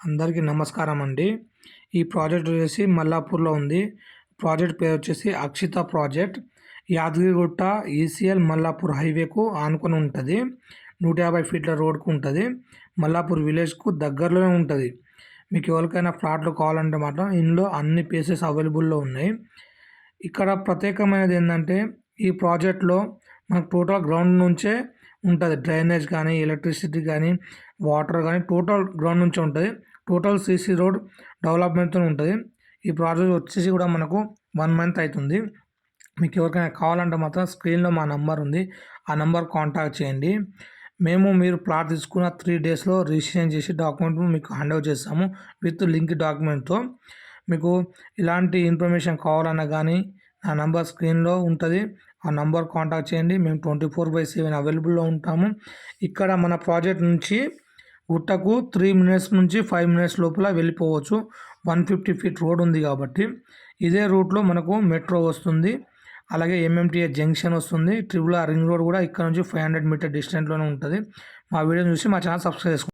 అందరికీ నమస్కారం అండి. ఈ ప్రాజెక్ట్ వచ్చేసి మల్లాపూర్లో ఉంది. ప్రాజెక్ట్ పేరు వచ్చేసి అక్షిత ప్రాజెక్ట్. యాదగిరిగుట్ట ఈసీఎల్ మల్లాపూర్ హైవేకు ఆనుకొని ఉంటుంది. నూట యాభై ఫీట్ల రోడ్కు ఉంటుంది. మల్లాపూర్ విలేజ్కు దగ్గరలోనే ఉంటుంది. మీకు ఎవరికైనా ఫ్లాట్లు కావాలంటే మాత్రం ఇందులో అన్ని ప్లేసెస్ అవైలబుల్లో ఉన్నాయి. ఇక్కడ ప్రత్యేకమైనది ఏంటంటే ఈ ప్రాజెక్ట్లో మనకు టోటల్ గ్రౌండ్ నుంచే ఉంటుంది. డ్రైనేజ్ కానీ ఎలక్ట్రిసిటీ కానీ వాటర్ కానీ టోటల్ గ్రౌండ్ నుంచి ఉంటుంది. టోటల్ సీసీ రోడ్ డెవలప్మెంట్తో ఉంటుంది. ఈ ప్రాజెక్ట్ వచ్చేసి కూడా మనకు వన్ మంత్ అవుతుంది. మీకు ఎవరికైనా కావాలంటే మాత్రం స్క్రీన్లో మా నెంబర్ ఉంది. ఆ నెంబర్ కాంటాక్ట్ చేయండి. మేము మీరు ప్లాట్ తీసుకున్న త్రీ డేస్లో రిజిస్ట్రేషన్ చేసి డాక్యుమెంట్ మీకు హ్యాండ్ ఓవర్ చేస్తాము విత్ లింక్ డాక్యుమెంట్తో. మీకు ఇలాంటి ఇన్ఫర్మేషన్ కావాలన్నా కానీ నా నంబర్ స్క్రీన్లో ఉంటుంది. ఆ నంబర్ కాంటాక్ట్ చేయండి. మేము ట్వంటీ ఫోర్ బై సెవెన్ అవైలబుల్లో ఉంటాము. ఇక్కడ మన ప్రాజెక్ట్ నుంచి గుట్టకు త్రీ మినిట్స్ నుంచి ఫైవ్ మినిట్స్ లోపల వెళ్ళిపోవచ్చు. వన్ ఫిఫ్టీ ఫీట్ రోడ్ ఉంది కాబట్టి. ఇదే రూట్లో మనకు మెట్రో వస్తుంది. అలాగే ఎంఎంటీఏ జంక్షన్ వస్తుంది. ట్రిబుల్ ఆర్ రింగ్ రోడ్ కూడా ఇక్కడ నుంచి ఫైవ్ హండ్రెడ్ మీటర్ డిస్టెంట్లోనే ఉంటుంది. మా వీడియో చూసి మా ఛానల్ సబ్స్క్రైబ్ చేసుకోండి.